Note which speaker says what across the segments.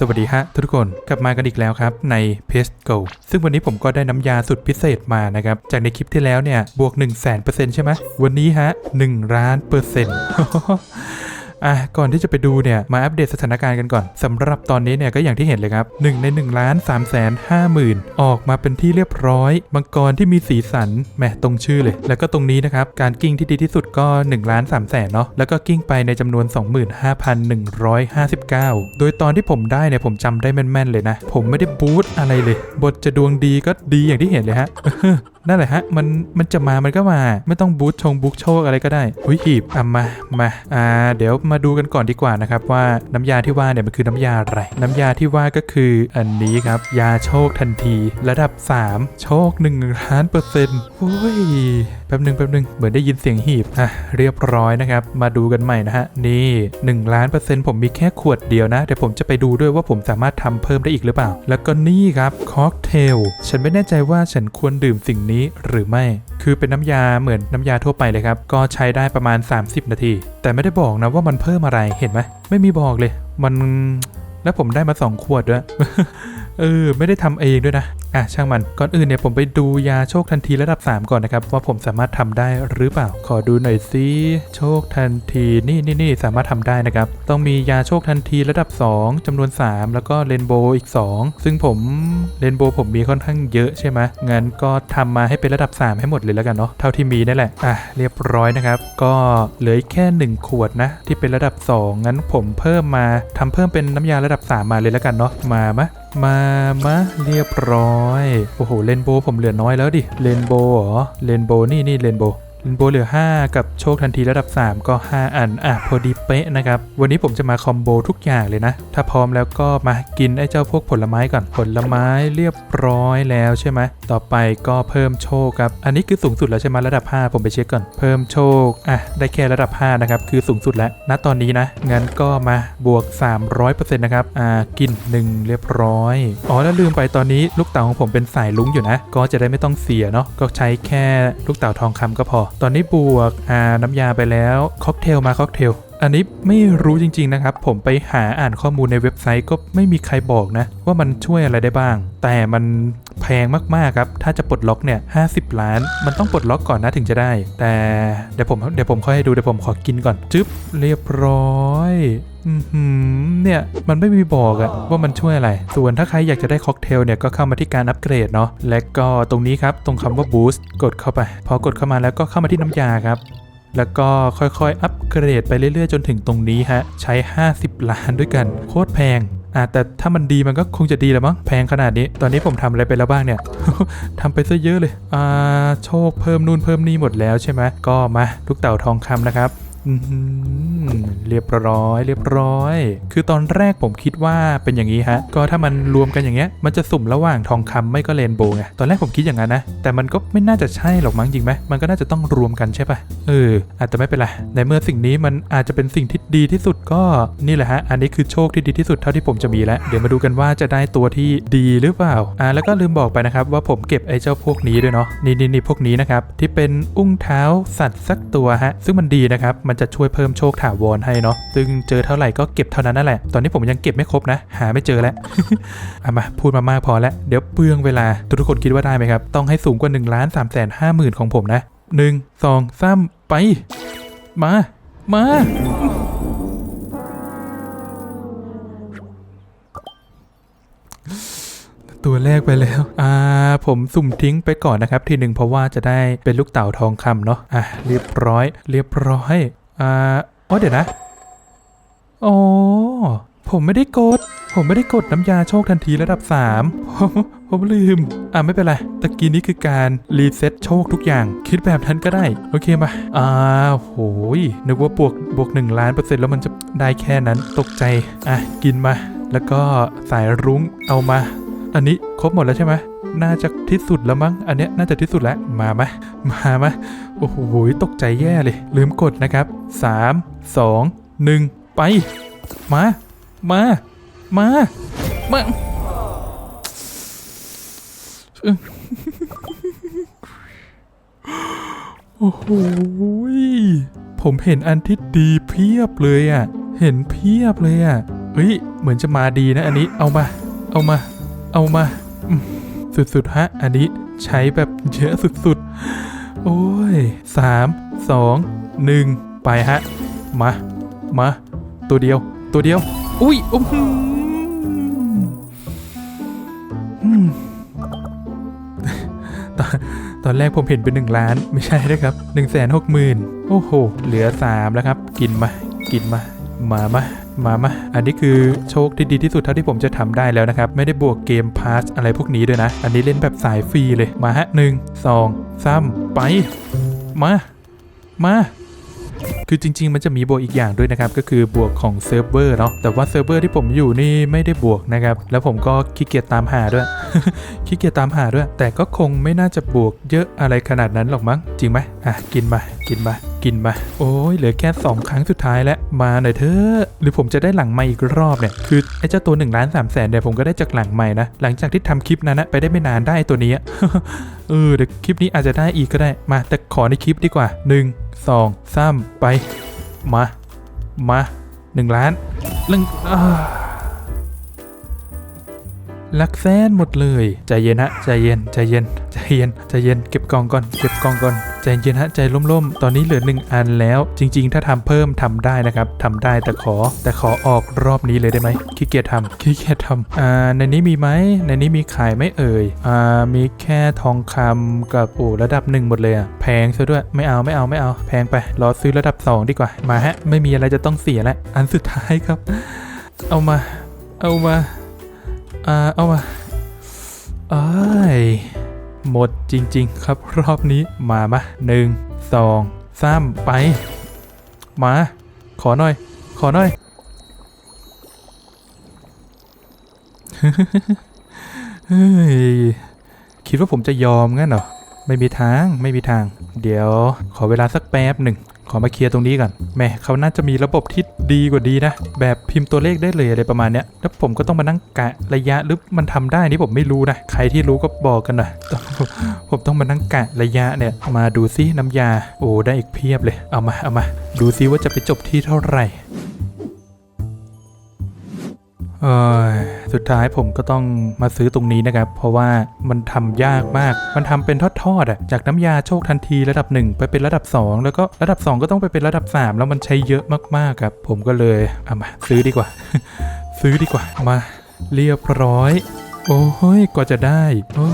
Speaker 1: สวัสดีฮะทุกคนกลับมากันอีกแล้วครับใน p e s t Go ซึ่งวันนี้ผมก็ได้น้ำยาสุดพิเศษมานะครับ จากในคลิปที่แล้วเนี่ย บวก 1 0 0 0 0 0 ใช่ไหมวันนี้ฮะ1ล้านเปอร์เซ็นต์ อะก่อนที่จะไปดูเนี่ยมาอัปเดตสถานการณ์กันก่อนสำหรับตอนนี้เนี่ยก็อย่างที่เห็นเลยครับ1ใน1ล้าน3แสน5หมื่นออกมาเป็นที่เรียบร้อยมังกรที่มีสีสันแหมตรงชื่อเลย แล้วก็ตรงนี้นะครับการกิ้งที่ดีที่สุดก็1ล้าน3แสนเนาะแล้วก็กิ้งไปในจำนวน 25,159 โดยตอนที่ผมได้เนี่ยผมจำได้แม่นๆเลยนะ ผมไม่ได้บูตอะไรเลย บทจะดวงดีก็ดีอย่างที่เห็นเลยฮะ นั่นแหละฮะมันมันจะมามันก็มาไม่ต้องบูทชงบุกโชคอะไรก็ได้หุยหีบอะมามาอ่าเดี๋ยวมาดูกันก่อนดีกว่านะครับว่าน้ำยาที่ว่าเนี่ยมันคือน้ำยาอะไร น้ำยาที่ว่าก็คืออันนี้ครับ ยาโชคทันที ระดับ 3 โชค1ล้านเปอร์เซ็นต์โอ้ยแป๊บหนึ่งแป๊บหนึ่งเหมือนได้ยินเสียงหีบอะเรียบร้อยนะครับ มาดูกันใหม่นะฮะ นี่1ล้านเปอร์เซ็นต์ผมมีแค่ขวดเดียวนะเดี๋ยวผมจะไปดูด้วยว่าผมสามารถทำเพิ่มได้อีกหรือเปล่า แล้วก็นี่ครับค็อกเทลฉันไม่แน่ใจว่าฉันควรดื่มสิ่งนี้หรือไม่ คือเป็นน้ำยาเหมือนน้ำยาทั่วไปเลยครับ ก็ใช้ได้ประมาณ 30 นาที แต่ไม่ได้บอกนะว่ามันเพิ่มอะไรเห็นไหมไม่มีบอกเลย มันแล้วผมได้มา 2 ขวดด้วย เออไม่ได้ทำเองด้วยนะ อะช่างมัน ก่อนอื่นเนี่ยผมไปดูยาโชคทันทีระดับ 3 ก่อนนะครับ ว่าผมสามารถทำได้หรือเปล่า ขอดูหน่อยสิโชคทันทีนี่นี่นี่สามารถทำได้นะครับ ต้องมียาโชคทันทีระดับ 2จำนวน 3 แล้วก็เรนโบว์อีก 2 ซึ่งผมเรนโบว์ผมมีค่อนข้างเยอะใช่ไหมงั้นก็ทำมาให้เป็นระดับ 3 ให้หมดเลยแล้วกันเนาะเท่าที่มีนั่นแหละอะเรียบร้อยนะครับ ก็เหลือแค่ 1 ขวดนะ ที่เป็นระดับ 2 งั้นผมเพิ่มมาทำเพิ่มเป็นน้ำยาระดับ 3 มาเลยแล้วกันเนาะมามะ มามาเรียบร้อย โอ้โหเลนโบผมเหลือน้อยแล้วดิเลนโบเหรอเลนโบนี่นี่เลนโบ ว์เรนโบเหลือ 5 กับโชคทันทีระดับ 3 ก็ 5 อัน อะ พอดีเป๊ะนะครับ วันนี้ผมจะมาคอมโบทุกอย่างเลยนะ ถ้าพร้อมแล้วก็มากินไอ้เจ้าพวกผลไม้ก่อน ผลไม้เรียบร้อยแล้วใช่ไหม ต่อไปก็เพิ่มโชคครับ อันนี้คือสูงสุดแล้วใช่ไหมระดับ 5 ผมไปเช็คก่อน เพิ่มโชค อะ ได้แค่ระดับ 5 นะครับ คือสูงสุดแล้ว ณ ตอนนี้นะ งั้นก็มาบวก 300%นะครับ อ่า กิน 1 เรียบร้อย อ๋อ แล้วลืมไปตอนนี้ลูกเต๋าของผมเป็นสายลุ้งอยู่นะ ก็จะได้ไม่ต้องเสียเนาะ ก็ใช้แค่ลูกเต๋าทองคำก็พอตอนนี้บวกอ่าน้ำยาไปแล้วค็อกเทลมาค็อกเทล อันนี้ไม่รู้จริงๆนะครับ ผมไปหาอ่านข้อมูลในเว็บไซต์ก็ไม่มีใครบอกนะ ว่ามันช่วยอะไรได้บ้าง แต่มันแพงมากๆครับ ถ้าจะปลดล็อกเนี่ย50ล้าน มันต้องปลดล็อกก่อนนะถึงจะได้ แต่เดี๋ยวผมเดี๋ยวผมค่อยให้ดูเดี๋ยวผมขอกินก่อน จึ๊บเรียบร้อยอือหือเนี่ย มันไม่มีบอกอะว่ามันช่วยอะไร ส่วนถ้าใครอยากจะได้ค็อกเทลเนี่ย ก็เข้ามาที่การอัปเกรดเนาะและก็ตรงนี้ครับ ตรงคำว่า boost กดเข้าไป พอกดเข้ามาแล้วก็เข้ามาที่น้ำยาครับ แล้วก็ค่อยๆ อัปเกรดไปเรื่อยๆ จนถึงตรงนี้ฮะ ใช้ 50 ล้านด้วยกัน โคตรแพงอะแต่ถ้ามันดีมันก็คงจะดีแหละมั้งแพงขนาดนี้ ตอนนี้ผมทำอะไรไปแล้วบ้างเนี่ยทำไปซะเยอะเลย อ่า โชคเพิ่มนู่นเพิ่มนี่หมดแล้วใช่ไหมก็มาลูกเต่าทองคำนะครับ เรียบร้อย เรียบร้อย คือตอนแรกผมคิดว่าเป็นอย่างนี้ฮะ ก็ถ้ามันรวมกันอย่างเงี้ย มันจะสุ่มระหว่างทองคำไม่ก็เรนโบว์ไง ตอนแรกผมคิดอย่างนั้นนะ แต่มันก็ไม่น่าจะใช่หรอกมั้งจริงไหม มันก็น่าจะต้องรวมกันใช่ปะเออ อาจจะไม่เป็นไร ในเมื่อสิ่งนี้มันอาจจะเป็นสิ่งที่ดีที่สุดก็นี่แหละฮะ อันนี้คือโชคที่ดีที่สุดเท่าที่ผมจะมีแล้ว เดี๋ยวมาดูกันว่าจะได้ตัวที่ดีหรือเปล่า อ่า แล้วก็ลืมบอกไปนะครับว่าผมเก็บไอ้เจ้าพวกนี้ด้วยเนาะ นี่นี่นี่พวกนี้นะครับ ที่เป็นอุ้งเท้าสัตว์สักตัวฮะ ซึ่งมันดีนะครับ มันจะช่วยเพิ่มโชคถาวรให้เนาะซึ่งเจอเท่าไหร่ก็เก็บเท่านั้นนั่นแหละ ตอนนี้ผมยังเก็บไม่ครบนะ หาไม่เจอแล้วเอามาพูดมามากพอแล้ว เดี๋ยวเปลืองเวลา ทุกๆคนคิดว่าได้ไหมครับ ต้องให้สูงกว่า1ล้าน3แสนห้าหมื่นของผมนะหนึ่งสองสามไป มา มาตัวแรกไปแล้ว อ่า ผมสุ่มทิ้งไปก่อนนะครับ ทีหนึ่งเพราะว่าจะได้เป็นลูกเต่าทองคำเนาะ อะ เรียบร้อย เรียบร้อย อ่าอ๋อเดี๋ยวนะอ๋อผมไม่ได้กด ผมไม่ได้กดน้ำยาโชคทันทีระดับ 3 ผมผมลืม อ่าไม่เป็นไร ตะกี้นี้คือการรีเซ็ตโชคทุกอย่าง คิดแบบนั้นก็ได้ โอเคมาอ่าโหย นึกว่าบวกบวก 1 ล้านเปอร์เซ็นต์แล้วมันจะได้แค่นั้น ตกใจ อะ กินมา แล้วก็สายรุ้งเอามา อันนี้ครบหมดแล้วใช่ไหมน่าจะที่สุดแล้วมั้ง อันเนี้ยน่าจะที่สุดแล้ว มาไหมมาไหมโอ้โหตกใจแย่เลย ลืมกดนะครับ 3 2 1 ไป มา มา มา มาโอ้โหผมเห็นอันที่ดีเพียบเลยอะ่ะ เห็นเพียบเลยอะเฮ้ย เหมือนจะมาดีนะอันนี้ เอามา เอามา เอามา สุดๆฮะ อันนี้ใช้แบบเยอะสุดๆ โอ้ยสามสองหนึ่งไปฮะ มา มา ตัวเดียว ตัวเดียว อุ้ยอื้มตอนตอนแรกผมเห็นเป็นหนึ่งล้านไม่ใช่นะครับหนึ่งแสนหกหมื่นโอ้โห เหลือสามแล้วครับ กินมา กินมา มามามามาอันนี้คือโชคที่ดีที่สุดเท่าที่ผมจะทำได้แล้วนะครับ ไม่ได้บวกเกมพาสอะไรพวกนี้ด้วยนะ อันนี้เล่นแบบสายฟรีเลย มาฮะหนึ่งสองสามไป มา มาคือจริง ๆ มันจะมีบวกอีกอย่างด้วยนะครับ ก็คือบวกของเซิร์ฟเวอร์เนาะแต่ว่าเซิร์ฟเวอร์ที่ผมอยู่นี่ไม่ได้บวกนะครับ แล้วผมก็ขี้เกียจตามหาด้วยขี้เกียจตามหาด้วย แต่ก็คงไม่น่าจะบวกเยอะอะไรขนาดนั้นหรอกมั้งจริงไหมอะกินมากินมา กินมา โอ้ยเหลือแค่2ครั้งสุดท้ายแล้วมาหน่อยเถอะหรือผมจะได้หลังใหม่อีกรอบเนี่ยคือไอ้เจ้าตัว1นึ่งล้านสามแสนเนี่ยผมก็ได้จากหลังใหม่นะหลังจากที่ทำคลิปนั้นนะไปได้ไม่นานได้ตัวนี้เออเดี๋ยวคลิปนี้อาจจะได้อีกก็ได้มาแต่ขอในคลิปดีกว่า 1 2 3 ไป มา มาหนึ่งล้านหนึ่งลักแสนหมดเลย ใจเย็นฮะ ใจเย็น ใจเย็น ใจเย็น ใจเย็น เก็บกองก่อน เก็บกองก่อน ใจเย็นฮะใจล่มๆ ตอนนี้เหลือหนึ่งอันแล้ว จริง ๆ ถ้าทำเพิ่มทำได้นะครับทำได้แต่ขอ แต่ขอออกรอบนี้เลยได้ไหมขี้เกียจทำขี้เกียจทำอ่าในนี้มีไหมในนี้มีขายไหม่เอ่ยอ่ามีแค่ทองคำกับโอ้ระดับหนึ่งหมดเลยอะแพงซะด้วยไม่เอาไม่เอาไม่เอา แพงไปรอซื้อระดับ 2 ดีกว่ามาฮะไม่มีอะไรจะต้องเสียแล้วอันสุดท้ายครับ เอามา เอามาอ่าเอามาอ้าย หมดจริง ๆ ครับรอบนี้มามาหนึ่งสองสามไป มา ขอหน่อย ขอหน่อยเฮ้ยคิดว่าผมจะยอมงั้นเหรอ ไม่มีทางไม่มีทาง เดี๋ยวขอเวลาสักแป๊บหนึ่ง ขอมาเคลียร์ตรงนี้ก่อนแม่เขาน่าจะมีระบบที่ดีกว่าดีนะ แบบพิมพ์ตัวเลขได้เลยอะไรประมาณเนี้ยแล้วผมก็ต้องมานั่งกะระยะหรือมันทำได้นี่ผมไม่รู้นะใครที่รู้ก็บอกกันหน่อยผมต้องมานั่งกะระยะเนี่ยมาดูซิน้ำยา โอ้ได้อีกเพียบเลยเอามาเอามา ดูซิว่าจะไปจบที่เท่าไหร่เออ สุดท้ายผมก็ต้องมาซื้อตรงนี้นะครับ เพราะว่ามันทำยากมาก มันทำเป็นทอดๆอะ จากน้ำยาโชคทันทีระดับ 1 ไปเป็นระดับ 2 แล้วก็ระดับ 2 ก็ต้องไปเป็นระดับ 3 แล้วมันใช้เยอะมากๆครับ ผมก็เลยเอามาซื้อดีกว่า ซื้อดีกว่ามาเรียบร้อยโอ้ยกว่าจะได้ โอ้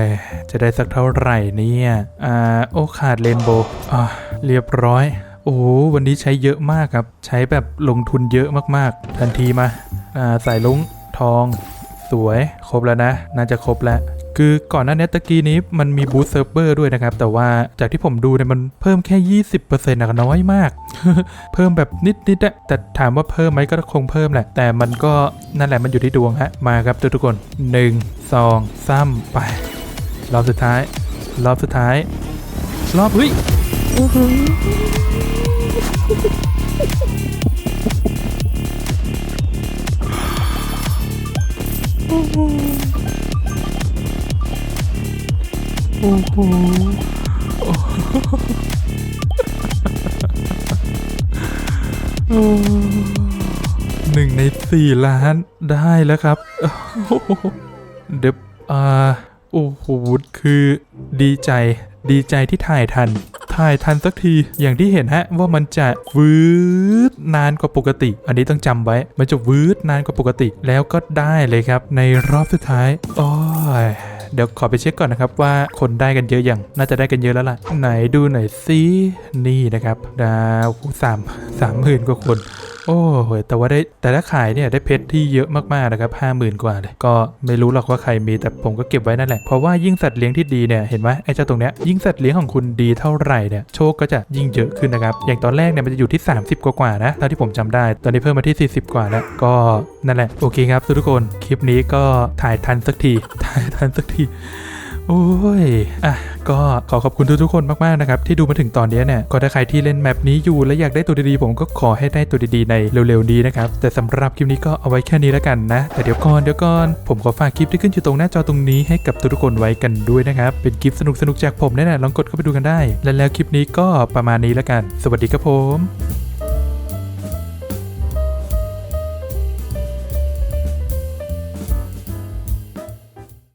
Speaker 1: ย จะได้สักเท่าไหร่เนี่ย อ่า โอขาดเรนโบอ่าเรียบร้อย โอ้ วันนี้ใช้เยอะมากครับ ใช้แบบลงทุนเยอะมากๆ ทันทีมา อ่า สายลุง ทอง สวยครบแล้วนะ น่าจะครบแล้วคือก่อนหน้านี้ตะกี้นี้มันมีบูสต์เซิร์ฟเวอร์ด้วยนะครับ แต่ว่าจากที่ผมดูเนี่ยมันเพิ่มแค่ 20%นะน้อยมาก เพิ่มแบบนิดๆอะแต่ถามว่าเพิ่มไหมก็คงเพิ่มแหละ แต่มันก็นั่นแหละมันอยู่ที่ดวงฮะ มาครับทุกๆคน 1 2 3 ไป รอบสุดท้าย รอบสุดท้าย รอบเฮ้ย โอ้โหหนึ่งในสี่ล้านได้แล้วครับ เดี๋ยวอ่า โอ้โห คือดีใจ ดีใจที่ถ่ายทัน ถ่ายทันสักที อย่างที่เห็นฮะว่ามันจะวืดนานกว่าปกติ อันนี้ต้องจำไว้ มันจะวืดนานกว่าปกติ แล้วก็ได้เลยครับ ในรอบสุดท้ายโอ้ยเดี๋ยวขอไปเช็คก่อนนะครับว่าคนได้กันเยอะยังน่าจะได้กันเยอะแล้วล่ะ ไหนดูหน่อยสินี่นะครับดาวสามสามหมื่นกว่าคน โอ้โหแต่ว่าได้แต่ละขายเนี่ยได้เพชรที่เยอะมากๆนะครับห้าหมื่นกว่าเลยก็ไม่รู้หรอกว่าใครมีแต่ผมก็เก็บไว้นั่นแหละเพราะว่ายิ่งสัตว์เลี้ยงที่ดีเนี่ยเห็นไหมไอ้เจ้าตรงเนี้ยยิ่งสัตว์เลี้ยงของคุณดีเท่าไหร่เนี่ยโชคก็จะยิ่งเยอะขึ้นนะครับอย่างตอนแรกเนี่ยมันจะอยู่ที่ 30 กว่าๆนะเท่าที่ผมจำได้ ตอนนี้เพิ่มมาที่ 40 กว่าแล้วก็นั่นแหละโอเคครับทุกคนคลิปนี้ก็ถ่ายทันสักทีถ่ายทันสักที โอ้ย อะ ก็ขอขอบคุณทุกๆคนมากๆนะครับ ที่ดูมาถึงตอนนี้เนี่ย ก็ถ้าใครที่เล่นแมปนี้อยู่และอยากได้ตัวดีๆ ผมก็ขอให้ได้ตัวดีๆ ในเร็วๆ นี้นะครับ แต่สำหรับคลิปนี้ก็เอาไว้แค่นี้แล้วกันนะ แต่เดี๋ยวก่อนเดี๋ยวก่อน ผมขอฝากคลิปที่ขึ้นอยู่ตรงหน้าจอตรงนี้ให้กับทุกๆคนไว้กันด้วยนะครับ เป็นคลิปสนุกๆ จากผมแน่ๆลองกดเข้าไปดูกันได้ และแล้วคลิปนี้ก็ประมาณนี้แล้วกัน สวัสดีครับผม